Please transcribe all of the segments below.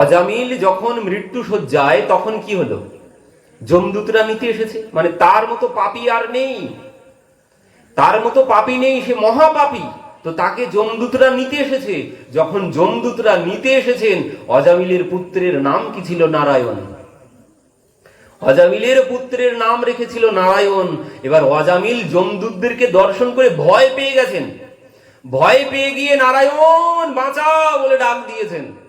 অজামিল যখন মৃত্যু সজ্জায় তখন কি হলো? জমদূতরা নিতে এসেছে। মানে তার মতো পাপি আর নেই। তার মতো পাপি নেই, সে মহাপাপী। তো তাকে জমদূতরা নিতে এসেছে। যখন জমদূতরা নিতে এসেছেন, অজামিলের পুত্রের নাম কি ছিল? নারায়ণ। অজামিলের পুত্রের নাম রেখেছিল নারায়ণ। এবার অজামিল জমদূতদেরকে দর্শন করে ভয় পেয়ে গেছেন। ভয় পেয়ে গিয়ে নারায়ণ, বাঁচাও বলে ডাক দিয়েছেন।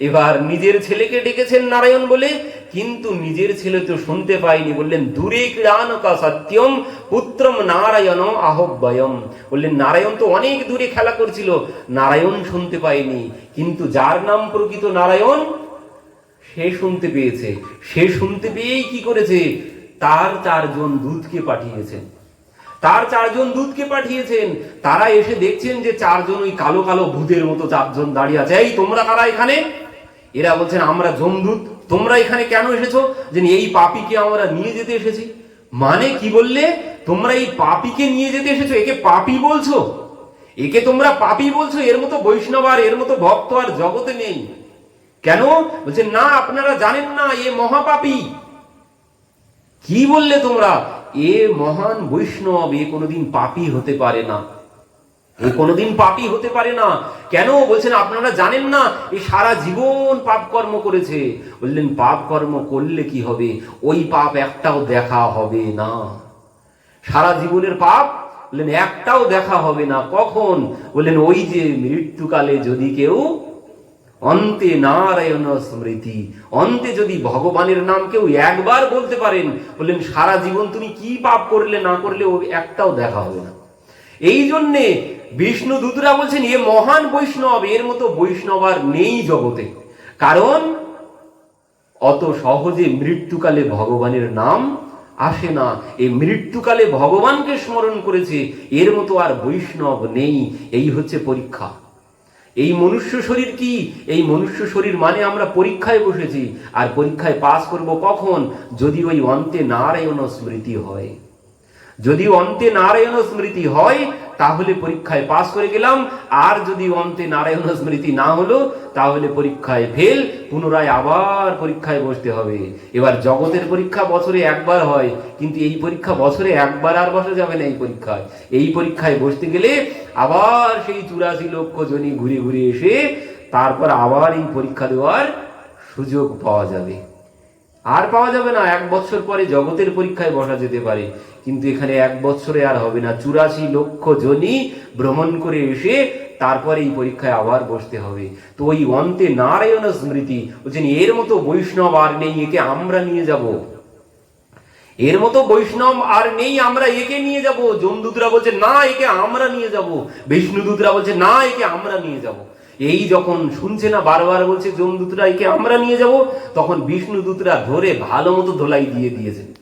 এবার নিজের ছেলেকে ডেকেছেন নারায়ণ বলে, কিন্তু নিজের ছেলে তো শুনতে পায়নি। বললেন, দূরে ক্রীড়ানকা সত্যম, পুত্রম নারায়ণ আহ্বয়ম বললেন, নারায়ণ তো অনেক দূরে খেলা করছিল, নারায়ণ শুনতে পায়নি। কিন্তু যার নাম প্রকৃত নারায়ণ, সে শুনতে পেয়েছে। সে শুনতে পেয়েই কি করেছে? তার চারজন দূতকে পাঠিয়েছেন। তার চারজন দূতকে পাঠিয়েছেন। তারা এসে দেখছেন যে চারজন ওই কালো কালো ভূতের মতো চারজন দাঁড়িয়ে আছে। এই, তোমরা কারা এখানে? এরা বলছেন, আমরা জমদূত তোমরা এখানে কেন এসেছ? যে এই পাপিকে আমরা নিয়ে যেতে এসেছি। মানে কি বললে? তোমরা এই পাপিকে নিয়ে যেতে এসেছ, একে পাপি বলছো? একে তোমরা পাপি বলছো? এর মতো বৈষ্ণব আর এর মতো ভক্ত আর জগতে নেই। কেন? বলছে, না, আপনারা জানেন না, এ মহাপাপী। কি বললে তোমরা? এ মহান বৈষ্ণব, এ কোনোদিন পাপী হতে পারে না। এ কোনোদিন পাপী হতে পারে না। কেন? বলছেন, আপনারা জানেন না, এ সারা জীবন পাপ কর্ম করেছে। বললেন, পাপ কর্ম করলে কি হবে? ওই পাপ একটাও দেখা হবে না। সারা জীবনের পাপ? বললেন, একটাও দেখা হবে না। কখন? বললেন, ওই যে মৃত্যুকালে যদি কেউ অন্তে নারায়ণ স্মৃতি, অন্তে যদি ভগবানের নাম কেউ একবার বলতে পারেন, বললেন, সারা জীবন তুমি কি পাপ করলে না করলে ও একটাও দেখা হবে না। এই জন্যে বিষ্ণু দূতরা বলছেন, এ মহান বৈষ্ণব, এর মতো বৈষ্ণব আর নেই জগতে। কারণ, অত সহজে মৃত্যুকালে ভগবানের নাম আসে না। এই মৃত্যুকালে ভগবানকে স্মরণ করেছে, এর মতো আর বৈষ্ণব নেই। এই হচ্ছে পরীক্ষা। এই মনুষ্য শরীর কি? এই মনুষ্য শরীর মানে আমরা পরীক্ষায় বসেছি। আর পরীক্ষায় পাস করব কখন? যদি ওই অন্তে নারায়ণ স্মৃতি হয়। যদি অন্তে নারায়ণ স্মৃতি হয় তাহলে পরীক্ষায় পাস করে গেলাম। আর যদি অন্তে নারায়ণ স্মৃতি না হলো, তাহলে পরীক্ষায় ফেল, পুনরায় আবার পরীক্ষায় বসতে হবে। এবার জগতের পরীক্ষা বছরে একবার হয়, কিন্তু এই পরীক্ষা বছরে একবার আর বসা যাবে না এই পরীক্ষায়। এই পরীক্ষায় বসতে গেলে আবার সেই চুরাশি লক্ষ জনই ঘুরে ঘুরে এসে তারপর আবার এই পরীক্ষা দেওয়ার সুযোগ পাওয়া যাবে। আর পাওয়া যাবে না। এক বছর পরে জগতের পরীক্ষায় বসা যেতে পারে। কিন্তু এখানে এক বছরে আর হবে না। চুরাশি লক্ষ জনই ভ্রমণ করে এসে তারপরে এই পরীক্ষায় আবার বসতে হবে। তো ওই অন্তে নারায়ণ স্মৃতি, বলছেন, এর মতো বৈষ্ণব আর নেই, একে আমরা নিয়ে যাব। এর মতো বৈষ্ণব আর নেই, আমরা একে নিয়ে যাব। জমদূতরা বলছে, না, একে আমরা নিয়ে যাব। বিষ্ণুদূতরা বলছে, না, একে আমরা নিয়ে যাব। এই যখন শুনছে না বারবার বলছে জমদূতরা একে আমরা নিয়ে যাব? তখন বিষ্ণুদূতরা ধরে ভালো মতো ধোলাই দিয়ে দিয়েছেন।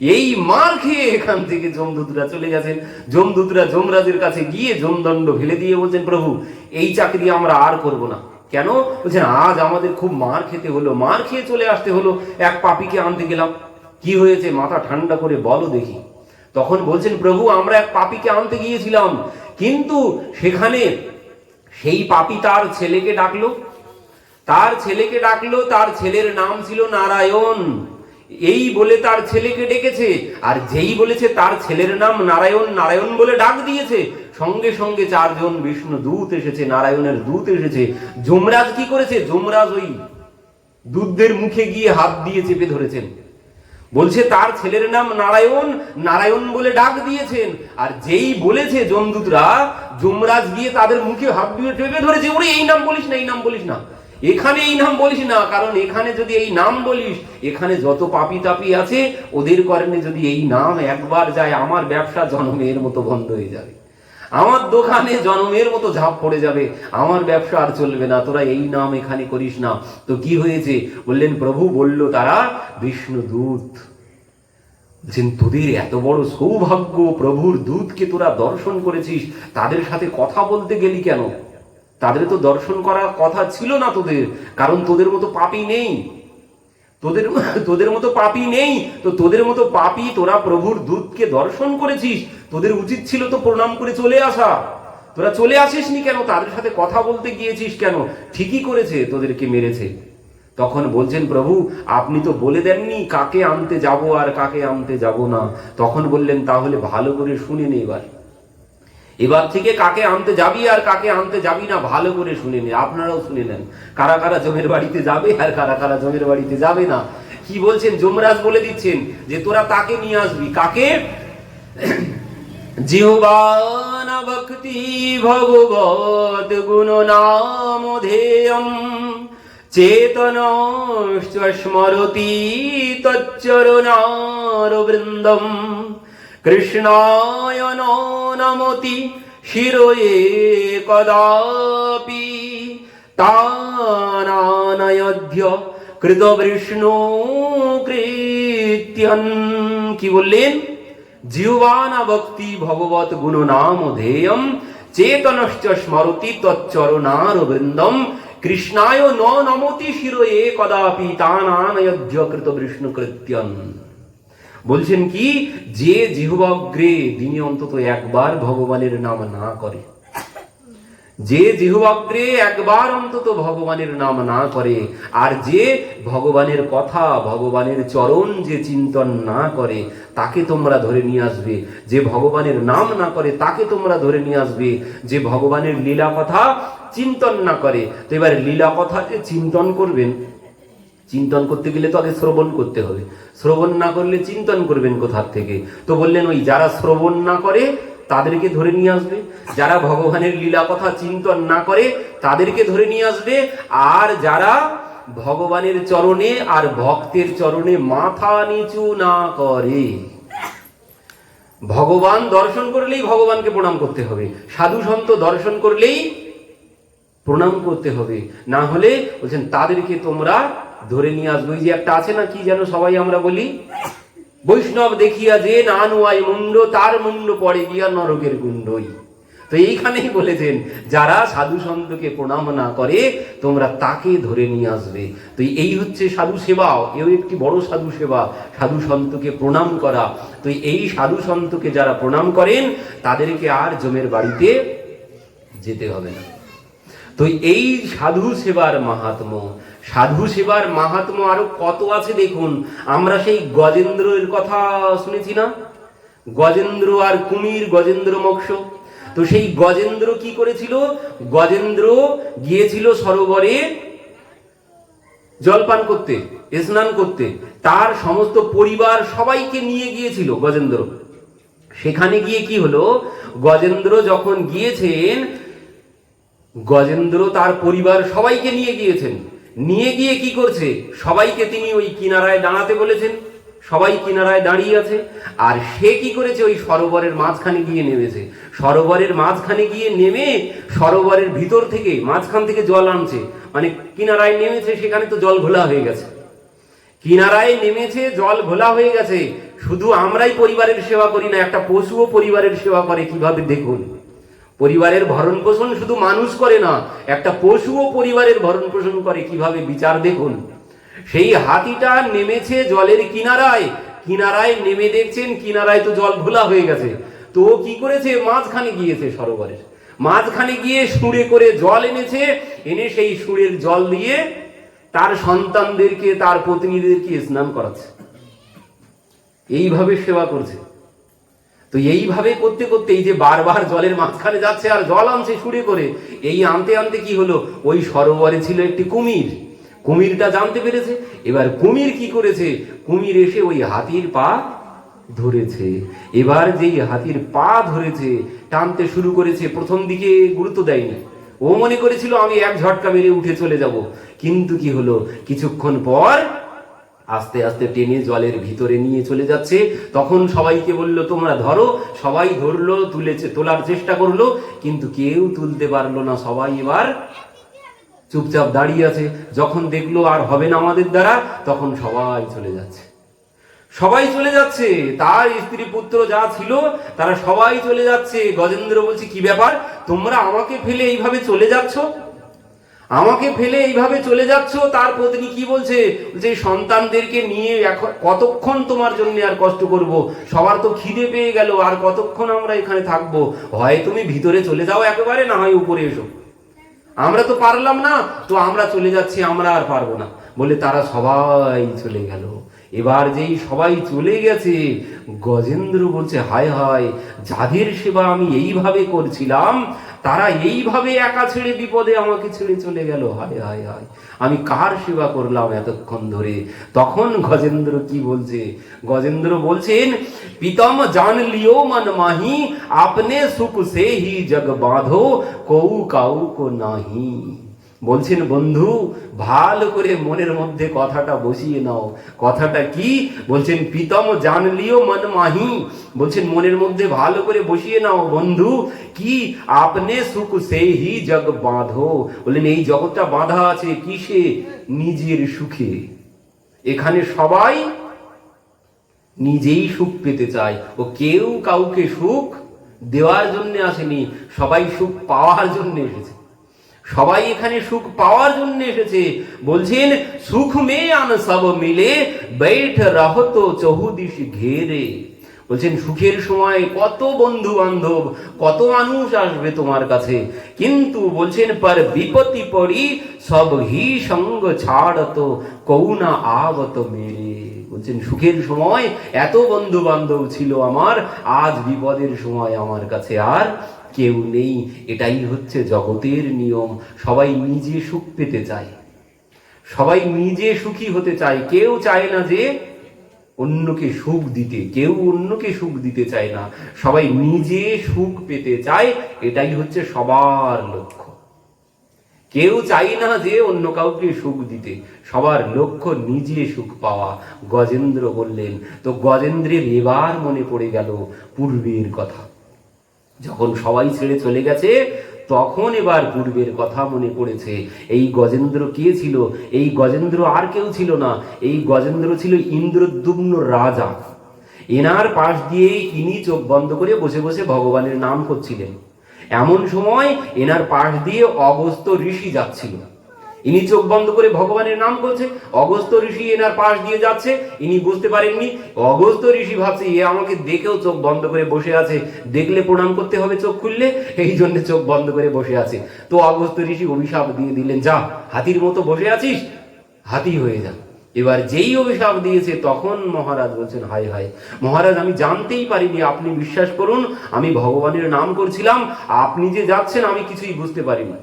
এই মার খেয়ে এখান থেকে জমদূতরা চলে গেছেন। জমদূতরা যমরাজের কাছে গিয়ে যমদণ্ড ফেলে দিয়ে বলছেন, প্রভু, এই চাকরি আমরা আর করব না। কেন? বলছেন, আজ আমাদের খুব মার খেতে হলো, মার খেয়ে চলে আসতে হলো। এক পাপিকে আনতে গেলাম। কি হয়েছে? মাথা ঠান্ডা করে বলো দেখি। তখন বলছেন, প্রভু, আমরা এক পাপিকে আনতে গিয়েছিলাম। কিন্তু সেখানে সেই পাপি তার ছেলেকে ডাকলো। তার ছেলেকে ডাকলো, তার ছেলের নাম ছিল নারায়ণ। এই বলে তার ছেলেকে ডেকেছে, আর যেই বলেছে তার ছেলের নাম নারায়ণ নারায়ণ বলে ডাক দিয়েছে। সঙ্গে সঙ্গে চারজন বিষ্ণু দূত এসেছে, নারায়ণের দূত এসেছে। যমরাজ কি করেছে? যমরাজ ওই দুধদের মুখে গিয়ে হাত দিয়ে চেপে ধরেছেন। বলছে, তার ছেলের নাম নারায়ণ নারায়ণ বলে ডাক দিয়েছেন। আর যেই বলেছে জমদূতরা যমরাজ গিয়ে তাদের মুখে হাত দিয়ে চেপে ধরেছে, ওরে, এই নাম বলিস না, এই নাম বলিস না। এখানে এই নাম বলিস না, কারণ এখানে যদি এই নাম বলিস, এখানে যত পাপি তাপি আছে, ওদের কারণে যদি এই নাম একবার যায়, আমার ব্যবসা জন্মের মতো বন্ধ হয়ে যাবে। আমার দোকানে জন্মের মতো ঝাঁপ পড়ে যাবে, আমার ব্যবসা আর চলবে না, তোরা এই নাম এখানে করিস না। তো কি হয়েছে? বললেন, প্রভু বলল তারা, বিষ্ণু দূত। বলছেন, তোদের এত বড় সৌভাগ্য, প্রভুর দূতকে তোরা দর্শন করেছিস, তাদের সাথে কথা বলতে গেলি কেন? তাদের তো দর্শন করার কথা ছিল না তোদের, কারণ তোদের মতো পাপি নেই। তোদের তোদের মতো পাপি নেই, তো তোদের মতো পাপি তোরা প্রভুর দূতকে দর্শন করেছিস তোদের উচিত ছিল তো প্রণাম করে চলে আসা। তোরা চলে আসিসনি কেন? তাদের সাথে কথা বলতে গিয়েছিস কেন? ঠিকই করেছে, তোদেরকে মেরেছে। তখন বলছেন, প্রভু, আপনি তো বলে দেননি কাকে আনতে যাব আর কাকে আনতে যাব না। তখন বললেন, তাহলে ভালো করে শুনে নে এবার। এবার থেকে কাকে আনতে যাবি আর কাকে আনতে যাবি না, ভালো করে শুনে নে। আপনারাও শুনে নেন, কারা কারা জমের বাড়িতে যাবে আর কারা কারা জমের বাড়িতে যাবে না। কি বলছেন? যমরাজ বলে দিচ্ছেন যে, তোরা তাকে নিয়ে আসবি। কাকে? জিহ্বান ভক্তি ভগবত গুণ নাম ধেয়ম চেতনশ্চ স্মরতি তচ্চরণার বৃন্দম কৃষ্ণায় নমতি শিরয়ে কদাপি তানানয়ধ্য কৃত বিষ্ণু কৃত্যন কি বললেন জিহ্বানা ভক্তি ভগবত গুণ নাম ধেয়ম চেতনশ্চ স্মরতি তচ্চরণার বৃন্দম কৃষ্ণায় ন নমতি শিরয়ে কদাপি তানানয়ধ্য কৃত বিষ্ণু কৃত্যন বলছেন কি, যে জিহ্বাগ্রে দিনে অন্তত একবার ভগবানের নাম না করে যে জিহ্বাগ্রে একবার অন্তত ভগবানের নাম না করে, আর যে ভগবানের কথা, ভগবানের চরণ যে চিন্তন না করে, তাকে তোমরা ধরে নিয়ে আসবে। যে ভগবানের নাম না করে, তাকে তোমরা ধরে নিয়ে আসবে। যে ভগবানের লীলা কথা চিন্তন না করে, তো এবার লীলা কথা যে চিন্তন করবেন। চিন্তন করতে গেলে তো আগে শ্রবণ করতে হবে। শ্রবণ না করলে চিন্তন করবেন কোথার থেকে? তো বললেন ওই যারা শ্রবণ না করে তাদেরকে ধরে নিয়ে আসবে। যারা ভগবানের লীলা কথা চিন্তন না করে, তাদেরকে ধরে নিয়ে আসবে। আর যারা ভগবানের চরণে আর ভক্তের চরণে মাথা নিচু না করে, ভগবান দর্শন করলেই ভগবানকে প্রণাম করতে হবে। সাধু সন্ত দর্শন করলেই প্রণাম করতে হবে। না হলে বলছেন, তাদেরকে তোমরা ধরে নিয়ে আসবে। ওই যে একটা আছে না, কি যেন সবাই আমরা বলি? বৈষ্ণব দেখিয়া যে না নুয়াই মুন্ড, তার মুন্ড পড়ে গিয়া নরকের কুণ্ডই তো এইখানেই বলেছেন, যারা সাধু সন্তকে প্রণাম না করে, তোমরা তাকে ধরে নিয়ে আসবে। তো এই হচ্ছে সাধু সেবা, এও একটি বড় সাধু সেবা, সাধু সন্তকে প্রণাম করা। তো এই সাধু সন্তকে যারা প্রণাম করেন, তাদেরকে আর জমের বাড়িতে যেতে হবে না। তো এই সাধু সেবার মাহাত্ম সাধু সেবার মাহাত্ম আরও কত আছে দেখুন? আমরা সেই গজেন্দ্রের কথা শুনেছি না? গজেন্দ্র আর কুমির, গজেন্দ্র মোক্ষ তো সেই গজেন্দ্র কি করেছিল? গজেন্দ্র গিয়েছিল সরোবরে জলপান করতে, স্নান করতে। তার সমস্ত পরিবার সবাইকে নিয়ে গিয়েছিল গজেন্দ্র। সেখানে গিয়ে কি হলো? গজেন্দ্র যখন গিয়েছেন, গজেন্দ্র তার পরিবার সবাইকে নিয়ে গিয়েছেন। নিয়ে গিয়ে কি করছে? সবাইকে তিনি ওই কিনারায় দাঁড়াতে বলেছেন। সবাই কিনারায় দাঁড়িয়ে আছে। আর সে কি করেছে? ওই সরোবরের মাঝখানে গিয়ে নেমেছে। সরোবরের মাঝখানে গিয়ে নেমে সরোবরের ভিতর থেকে, মাঝখান থেকে জল আনছে। মানে কিনারায় নেমেছে, সেখানে তো জল ঘোলা হয়ে গেছে। কিনারায় নেমেছে, জল ঘোলা হয়ে গেছে। শুধু আমরাই পরিবারের সেবা করি না, একটা পশুও পরিবারের সেবা করে। কীভাবে দেখুন? পরিবারের ভরণ পোষণ শুধু মানুষ করে না, একটা পশুও পরিবারের ভরণ পোষণ করে। কীভাবে বিচার দেখুন? সেই হাতিটা নেমেছে জলের কিনারায়। কিনারায় নেমে দেখছেন, কিনারায় তো জল ঘোলা হয়ে গেছে। তো কি করেছে? মাঝখানে গিয়েছে সরোবরের মাঝখানে গিয়ে সুরে করে জল এনেছে, এনে সেই সুরের জল দিয়ে তার সন্তানদেরকে, তার পত্নীদেরকে স্নান করাচ্ছে। এইভাবে সেবা করছে। তো এইভাবে করতে করতে এই যে বারবার জলের মাঝখানে যাচ্ছে আর জল আনছে সুরে করে, এই আনতে আনতে কি হলো? ওই সরোবরে ছিল একটি কুমির। কুমিরটা জানতে পেরেছে? এবার কুমির কি করেছে? কুমির এসে ওই হাতির পা ধরেছে। এবার যেই হাতির পা ধরেছে, টানতে শুরু করেছে, প্রথম দিকে গুরুত্ব দেয়নি। ও মনে করেছিল, আমি এক ঝটকা মেরে উঠে চলে যাব। কিন্তু কি হলো? কিছুক্ষণ পর আস্তে আস্তে টেনে জলের ভিতরে নিয়ে চলে যাচ্ছে। তখন সবাইকে বলল, তোমরা ধরো। সবাই ধরলো, তুলেছে, তোলার চেষ্টা করল, কিন্তু কেউ তুলতে পারল না। সবাই এবার চুপচাপ দাঁড়িয়ে আছে। যখন দেখল আর হবে না আমাদের দ্বারা, তখন সবাই চলে যাচ্ছে। সবাই চলে যাচ্ছে। তার স্ত্রী পুত্র যা ছিল, তারা সবাই চলে যাচ্ছে। গজেন্দ্র বলছে, কি ব্যাপার? তোমরা আমাকে ফেলে এইভাবে চলে যাচ্ছ? আমাকে ফেলে এইভাবে চলে যাচ্ছ? তার পত্নী কি বলছে? যে সন্তানদেরকে নিয়ে এখন কতক্ষণ তোমার জন্য আর কষ্ট করব? সবার তো খিদে পেয়ে গেল, আর কতক্ষণ আমরা এখানে থাকব? হয় তুমি ভিতরে চলে যাও একেবারে, না হয় উপরে এসো। আমরা তো পারলাম না, তো আমরা চলে যাচ্ছি, আমরা আর পারব না। বলে তারা সবাই চলে গেল। এবার যেই সবাই চলে গেছে, গজেন্দ্র বলছে, হায় হায়, যাদের সেবা আমি এইভাবে করছিলাম তারা এইভাবে একা ছেড়ে বিপদে আমাকে ছেড়ে চলে গেল। হায় হায় হায়। আমি কার সেবা করলাম এতক্ষণ ধরে? তখন গজেন্দ্র কি বলছে? গজেন্দ্র বলছেন, পিতম জান লিও মন মাহি, আপনি সুখ সে হি জগ বাঁধো কৌ কাউ কো নাহি। বলছেন, বন্ধু, ভালো করে মনের মধ্যে কথাটা বসিয়ে নাও। কথাটা কি? বলছেন, প্রীতম জানলিও মন মাহি। বলছেন, মনের মধ্যে ভালো করে বসিয়ে নাও, বন্ধু। কি? আপনি সুখ সে হি জগ বাঁধো। বললেন, এই জগৎটা বাঁধা আছে কিসে? নিজের সুখে। এখানে সবাই নিজেই সুখ পেতে চায়। ও কেউ কাউকে সুখ দেওয়ার জন্য আসেনি, সবাই সুখ পাওয়ার জন্য এসেছে। সবাই এখানে সুখ পাওয়ার জন্য এসেছে। বলছেন, সুখ মে আন সব মিলে बैठ রহত চহুদিশ ঘেরে। বলছেন, সুখের সময় কত বন্ধু বান্ধব কত মানুষ আসবে তোমার কাছে। কিন্তু বলছেন, পর বিপত্তি পড়ি, সব হি সঙ্গ ছাড়ত, কৌনা আবত মেরে। বলছেন, সুখের সময় এত বন্ধু বান্ধব ছিল আমার, আজ বিপদের সময় আমার কাছে আর কেউ নেই, এটাই হচ্ছে জগতের নিয়ম। সবাই নিজে সুখ পেতে চায়। সবাই নিজে সুখী হতে চায়। কেউ চায় না যে অন্যকে সুখ দিতে, কেউ অন্যকে সুখ দিতে চায় না। সবাই নিজে সুখ পেতে চায়, এটাই হচ্ছে সবার লক্ষ্য। কেউ চাই না যে অন্য কাউকে সুখ দিতে, সবার লক্ষ্য নিজে সুখ পাওয়া। গজেন্দ্র বললেন, তো গজেন্দ্রের এবার মনে পড়ে গেল পূর্বের কথা। যখন সবাই ছেড়ে চলে গেছে, তখন এবার পূর্বের কথা মনে পড়েছে। এই গজেন্দ্র কে ছিল? এই গজেন্দ্র আর কেউ ছিল না। এই গজেন্দ্র ছিল ইন্দ্রদ্যুম্ন রাজা। এনার পাশ দিয়ে ইনি চোখ বন্ধ করে বসে বসে ভগবানের নাম করছিলেন। এমন সময় এনার পাশ দিয়ে অগস্ত ঋষি যাচ্ছিল। ইনি চোখ বন্ধ করে ভগবানের নাম করছে অগস্ত ঋষি এনার পাশ দিয়ে যাচ্ছে, ইনি বুঝতে পারেননি। অগস্ত ঋষি ভাবছে, এ আমাকে দেখেও চোখ বন্ধ করে বসে আছে, দেখলে প্রণাম করতে হবে চোখ খুললে, এই জন্য চোখ বন্ধ করে বসে আছে। তো অগস্ত ঋষি অভিশাপ দিয়ে দিলেন, যা, হাতির মতো বসে আছিস? হাতি হয়ে যা। এবার যেই অভিশাপ দিয়েছে, তখন মহারাজ বলছেন হাই হাই মহারাজ, আমি জানতেই পারিনি, আপনি বিশ্বাস করুন, আমি ভগবানের নাম করছিলাম, আপনি যে যাচ্ছেন, আমি কিছুই বুঝতে পারিনি।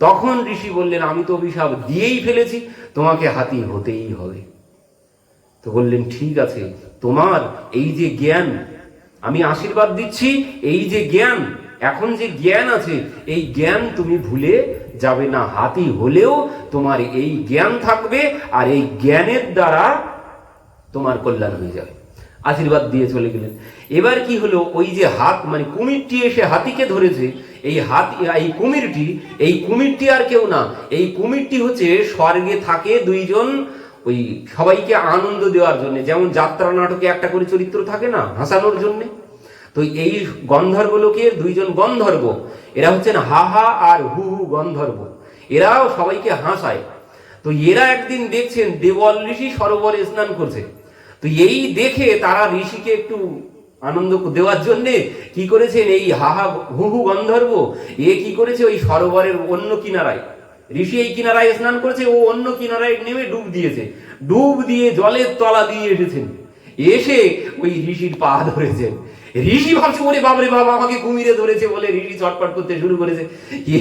তখন ঋষি বললেন, আমি তো অভিশাপ দিয়েই ফেলেছি, তোমাকে হাতি হতেই হবে। তো বললেন, ঠিক আছে, তোমার এই যে জ্ঞান, আমি আশীর্বাদ দিচ্ছি, এই যে জ্ঞান, এখন যে জ্ঞান আছে, এই জ্ঞান তুমি ভুলে যাবে না। হাতি হলেও তোমার এই জ্ঞান থাকবে, আর এই জ্ঞানের দ্বারা তোমার কল্যাণ হয়ে যাবে। আশীর্বাদ দিয়ে চলে গেলেন। এবার কি হলো? ওই যে হাত মানে কুমিরটি এসে হাতিকে ধরেছে এই হাত, এই কুমিরটি এই কুমিরটি আর কেউ না। এই কুমিরটি হচ্ছে স্বর্গে থাকে দুইজন, ওই সবাইকে আনন্দ দেওয়ার জন্য। যেমন যাত্রা নাটকে একটা করে চরিত্র থাকে না, হাসানোর জন্য। তো এই গন্ধর্ব লোকের দুইজন গন্ধর্ব, এরা হচ্ছেন হা হা আর হু হু গন্ধর্ব। এরাও সবাইকে হাসায়। তো এরা একদিন দেখছেন দেবল ঋষি সরোবরে স্নান করছে। তো এই দেখে তারা ঋষিকে একটু আনন্দ দেওয়ার জন্যে কি করেছেন এই হাহা হুহু গন্ধর্ব? এ কি করেছে ওই সরোবরের অন্য কিনারায়? ঋষি এই কিনারায় স্নান করেছে, ও অন্য কিনারায় নেমে ডুব দিয়েছে। ডুব দিয়ে জলের তলা দিয়ে এসেছেন। এসে ওই ঋষির পা ধরেছেন। ঋষি ভাবছে, ওরে বাবরে বাবা আমাকে কুমিরে ধরেছে বলে ঋষি ছটপট করতে শুরু করেছে।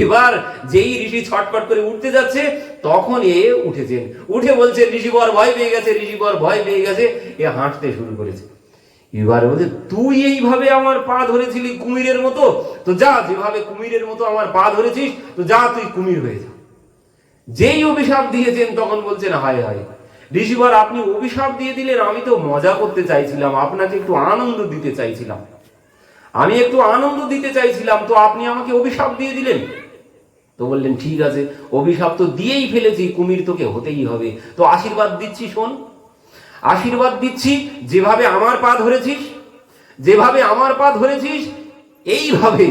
এবার যেই ঋষি ছটপট করে উঠতে যাচ্ছে, তখন এ উঠেছেন। উঠে বলছে ঋষি বর ভয় পেয়ে গেছে ঋষি বর ভয় পেয়ে গেছে। এ হাঁটতে শুরু করেছে। এবার বলছে, তুই এইভাবে আমার পা ধরেছিলি কুমিরের মতো? তো যা, যেভাবে কুমিরের মতো আমার পা ধরেছিস, তো যা, তুই কুমির হয়ে যা। যেই অভিশাপ দিয়েছেন, তখন বলছেন, হায় হায়, ঋষিবার, আপনি অভিশাপ দিয়ে দিলেন, আমি তো মজা করতে চাইছিলাম, আপনাকে একটু আনন্দ দিতে চাইছিলাম। আমি একটু আনন্দ দিতে চাইছিলাম, তো আপনি আমাকে অভিশাপ দিয়ে দিলেন? তো বললেন, ঠিক আছে, অভিশাপ তো দিয়েই ফেলেছি, কুমির তোকে হতেই হবে। তো আশীর্বাদ দিচ্ছি, শোন। আশীর্বাদ দিচ্ছি, যেভাবে আমার পা ধরেছিস, যেভাবে আমার পা ধরেছিস এইভাবে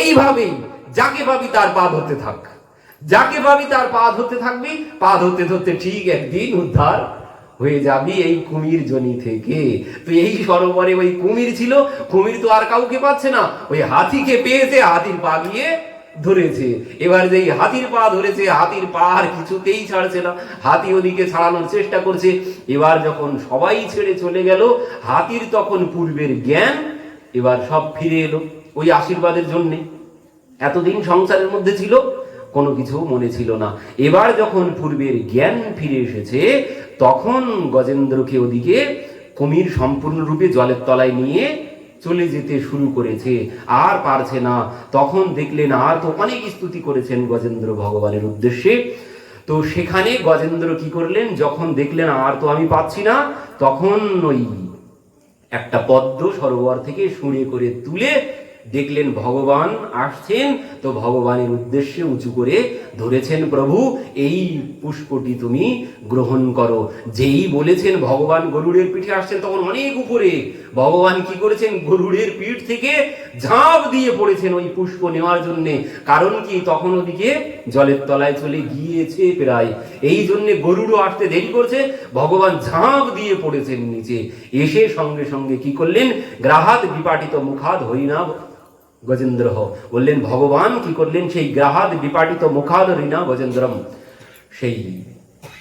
এইভাবেই যাকে পাবি তার পা ধরতে থাক। যাকে পাবি তার পা ধরতে থাকবি, পা ধরতে ধরতে ঠিক একদিন উদ্ধার হয়ে যাবি এই কুমির জনি থেকে। তো এই সরোবরে ওই কুমির ছিল, কুমির তো আর কাউকে পাচ্ছে না, ওই হাতিকে পেয়েছে, হাতির পা গিয়ে ধরেছে। এবার যেই হাতির পা ধরেছে, হাতির পা আর কিছুতেই ছাড়ছে না। হাতি ওদিকে ছাড়ানোর চেষ্টা করছে। এবার যখন সবাই ছেড়ে চলে গেল, হাতির তখন পূর্বের জ্ঞান এবার সব ফিরে এলো ওই আশীর্বাদের জন্যে। এতদিন সংসারের মধ্যে ছিল, কোনো কিছু মনে ছিল না। এবার যখন পূর্বের জ্ঞান ফিরে এসেছে, তখন গজেন্দ্রকে ওদিকে কুমির সম্পূর্ণরূপে জলের তলায় নিয়ে চলে যেতে শুরু করেছে। আর পারছে না। তখন দেখলেন আর তো অনেক স্তুতি করেছেন গজেন্দ্র ভগবানের উদ্দেশ্যে। তো সেখানে গজেন্দ্র কি করলেন? যখন দেখলেন আর তো আমি পাচ্ছি না, তখন ওই একটা পদ্ম সরোবর থেকে শুনে করে তুলে দেখলেন ভগবান, আসছেন। তো ভগবানের উদ্দেশ্যে উঁচু করে ধরেছেন, প্রভু, এই পুষ্পটি তুমি গ্রহণ করো। যেই বলেছেন, ভগবান গরুড়ের পিঠে আসছেন, তখন অনেক উপরে ভগবান কি করেছেন, গরুড়ের পিঠ থেকে ঝাঁপ দিয়ে পড়েছেন ওই পুষ্প নেওয়ার জন্য। কারণ কি, তখন ওদিকে জলের তলায় চলে গিয়েছে প্রায়। এই জন্য গরুড়ও আসতে দেরি করছে, ভগবান ঝাঁপ দিয়ে পড়েছেন নিচে। এসে সঙ্গে সঙ্গে কি করলেন, গ্রাহাত বিপাটিত মুখাদ হরিনা গজেন্দ্র বললেন, ভগবান কি করলেন? সেই গ্রাহাদ বিপাটিত মুখাদ হরিনা গজেন্দ্রম? সেই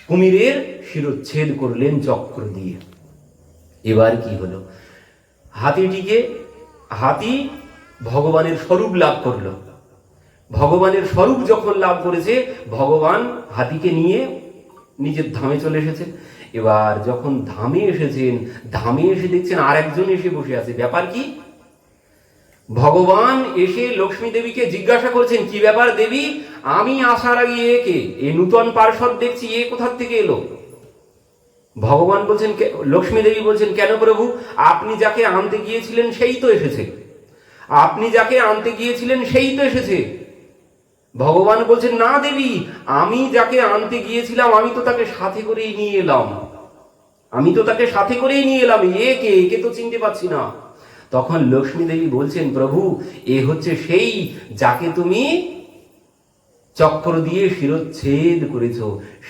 কুমিরের শিরোচ্ছেদ করলেন চক্র দিয়ে। এবার কি হলো? হাতিটিকে, হাতি ভগবানের স্বরূপ লাভ করল। ভগবানের স্বরূপ যখন লাভ করেছে, ভগবান হাতিকে নিয়ে নিজের ধামে চলে এসেছেন এবার যখন ধামে এসেছেন, ধামে এসে দেখছেন আর একজন এসে বসে আছে। ব্যাপার কি? ভগবান এসে লক্ষ্মী দেবীকে জিজ্ঞাসা করছেন, কি ব্যাপার দেবী? আমি আসার আগে একে, এ নূতন পার্শ্বদ দেখছি, এ কোথার থেকে এলো? ভগবান বলছেন লক্ষ্মী দেবী বলছেন, কেন প্রভু? আপনি যাকে আনতে গিয়েছিলেন সেই তো এসেছে। আপনি যাকে আনতে গিয়েছিলেন সেই তো এসেছে। ভগবান বলছেন, না দেবী, আমি যাকে আনতে গিয়েছিলাম, আমি তো তাকে সাথে করেই নিয়ে এলাম। আমি তো তাকে সাথে করেই নিয়ে এলাম এ কে একে তো চিনতে পাচ্ছি না। তখন লক্ষ্মী দেবী বলছেন, প্রভু, এ হচ্ছে সেই যাকে তুমি চক্র দিয়ে শিরচ্ছেদ করেছ,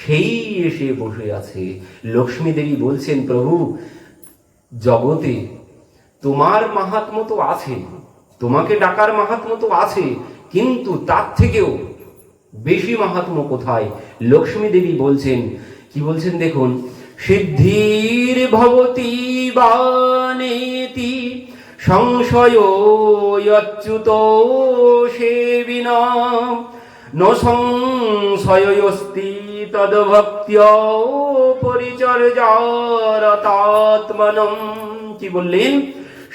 সেই এসে বসে আছে। লক্ষ্মী দেবী বলছেন, প্রভু, জগতে তোমার মাহাত্ম তো আছে, তোমাকে ডাকার মাহাত্ম তো আছে, কিন্তু তার থেকেও বেশি মাহাত্ম কোথায়? লক্ষ্মী দেবী বলছেন, কি বলছেন দেখুন, সিদ্ধির ভবতি বানেতি সংশয় অচ্যুত সেবিনা। ন সংশয়স্তি তদভক্ত্য পরিচর্যারতাত্মনম। কি বললেন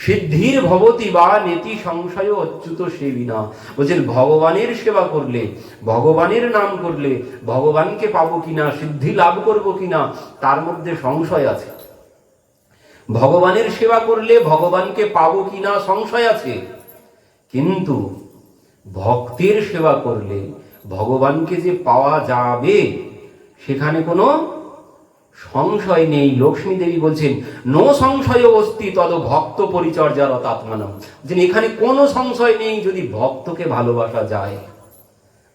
সিদ্ধির ভবতি বা নেতি সংশয় অচ্যুত সেবিনা। বলছেন, ভগবানের সেবা করলে, ভগবানের নাম করলে, ভগবানকে পাবো কিনা, সিদ্ধি লাভ করব কিনা, তার মধ্যে সংশয় আছে। ভগবানের সেবা করলে ভগবানকে পাবো কিনা সংশয় আছে। কিন্তু ভক্তের সেবা করলে ভগবানকে যে পাওয়া যাবে, সেখানে কোনো সংশয় নেই। লক্ষ্মী দেবী বলছেন, নো সংশয় অস্তি তদ ভক্ত পরিচর্যার আত্মানম যে এখানে কোনো সংশয় নেই যদি ভক্তকে ভালোবাসা যায়।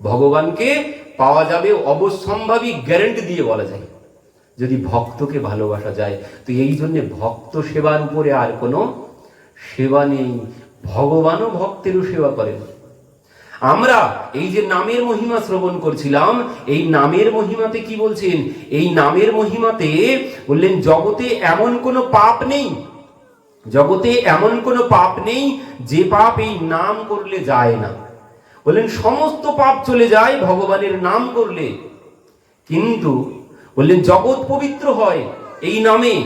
ভগবানকে পাওয়া যাবে অবশ্যম্ভাবী গ্যারেন্টি দিয়ে বলা যায়। যদি ভক্তকে ভালোবাসা যায়, তো এই জন্য ভক্ত সেবার উপরে আর কোনো সেবা নেই। ভগবানও ভক্তেরও সেবা করেন। আমরা এই যে নামের মহিমা শ্রবণ করছিলাম, এই নামের মহিমাতে কি বলছেন? এই নামের মহিমাতে বললেন, জগতে এমন কোনো পাপ নেই, জগতে এমন কোনো পাপ নেই, যে পাপ এই নাম করলে যায় না। বললেন, সমস্ত পাপ চলে যায় ভগবানের নাম করলে। কিন্তু বললেন, জগৎ পবিত্র হয় এই নামে।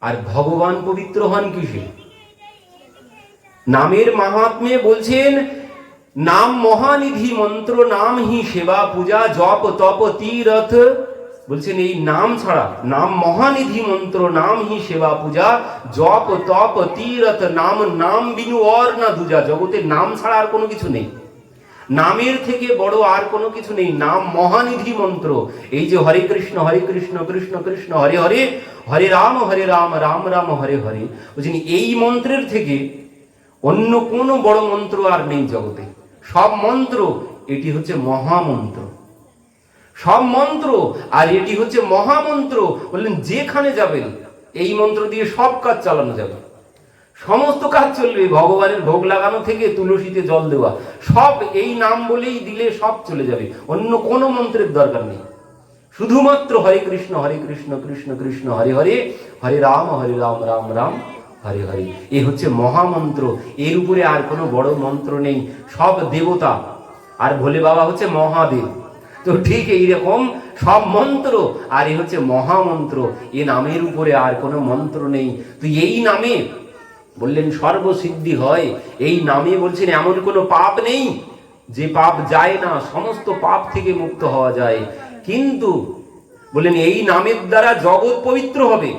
আর ভগবান পবিত্র হন কিসে? নামের মাহাত্মে বলছেন, নাম মহানিধি মন্ত্র, নাম হি সেবা পূজা, জপ তপ তীরথ। বলছেন, এই নাম ছাড়া, নাম মহানিধি মন্ত্র, নাম হি সেবা পূজা, জপ তপ তীরথ, নাম নাম বিনু অর না দুজা জগতে নাম ছাড়া আর কোনো কিছু নেই। নামের থেকে বড় আর কোনো কিছু নেই। নাম মহানিধি মন্ত্র। এই যে হরে কৃষ্ণ হরে কৃষ্ণ কৃষ্ণ কৃষ্ণ, হরে হরে হরে রাম হরে রাম রাম রাম, হরে হরে। বলছেন এই মন্ত্রের থেকে অন্য কোনো বড় মন্ত্র আর নেই জগতে। সব মন্ত্র, এটি হচ্ছে মহামন্ত্র। সব মন্ত্র আর এটি হচ্ছে মহামন্ত্র। বললেন, যেখানে যাবেন, এই মন্ত্র দিয়ে সব কাজ চালানো যাবে। সমস্ত কাজ চলবে, ভগবানের ভোগ লাগানো থেকে তুলসীতে জল দেওয়া। সব এই নাম বলেই দিলে সব চলে যাবে। অন্য কোনো মন্ত্রের দরকার নেই। শুধুমাত্র হরে কৃষ্ণ হরে কৃষ্ণ কৃষ্ণ কৃষ্ণ, হরে হরে হরে রাম হরে রাম রাম রাম, হরে হরে। এ হচ্ছে মহামন্ত্র। এর উপরে আর কোনো বড় মন্ত্র নেই। সব দেবতা। আর ভোলে বাবা হচ্ছে মহাদেব। তো ঠিক এইরকম সব মন্ত্র। আর এ হচ্ছে মহামন্ত্র। এ নামের উপরে আর কোনো মন্ত্র নেই। তো এই নামে বললেন, সর্বসিদ্ধি হয়। এই নামে বলছেন, এমন কোনো পাপ নেই। যে পাপ যায় না, সমস্ত পাপ থেকে মুক্ত হওয়া যায়। কিন্তু বললেন, এই নামের দ্বারা জগৎ পবিত্র হবে।